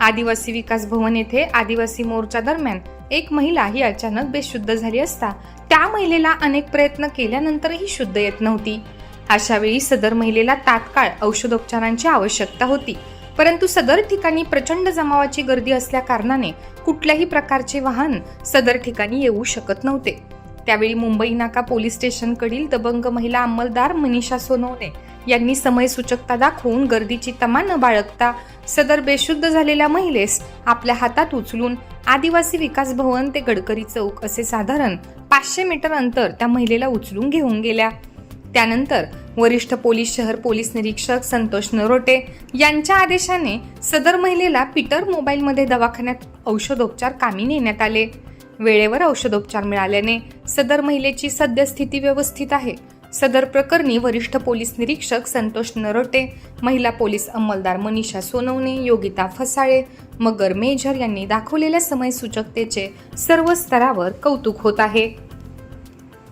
आदिवासी विकास भवन येथे आदिवासी मोर्चा दरम्यान एक महिला ही अचानक बेशुद्ध झाली असता त्या महिलेला अनेक प्रयत्न केल्यानंतरही शुद्ध येत नव्हती. अशा वेळी सदर महिलेला तात्काळ औषधोपचारांची आवश्यकता होती. परंतु सदर ठिकाणी प्रचंड जमावाची गर्दी असल्या कारणाने कुठल्याही प्रकारचे वाहन सदर ठिकाणी येऊ शकत नव्हते. त्यावेळी मुंबई नाका पोलीस स्टेशनकडील दबंग महिला अंमलदार मनीषा सोनवणे यांनी समयसूचकता दाखवून गर्दीची तमा न बाळगता सदर बेशुद्ध झालेल्या महिलेस आपल्या हातात उचलून आदिवासी विकास भवन ते गडकरी चौक असे साधारण पाचशे मीटर अंतर त्या महिलेला उचलून घेऊन गेल्या. त्यानंतर वरिष्ठ पोलीस शहर पोलीस निरीक्षक संतोष नरोटे यांच्या आदेशाने सदर महिलेला पीटर मोबाईलमध्ये दवाखान्यात औषधोपचार कामी नेण्यात आले. वेळेवर औषधोपचार मिळाल्याने सदर महिलेची सद्यस्थिती व्यवस्थित आहे. सदर प्रकरणी वरिष्ठ पोलीस निरीक्षक संतोष नरोटे महिला पोलीस अंमलदार मनीषा सोनवणे योगिता फसाळे मगर मेजर यांनी दाखवलेल्या समयसूचकतेचे सर्व स्तरावर कौतुक होत आहे.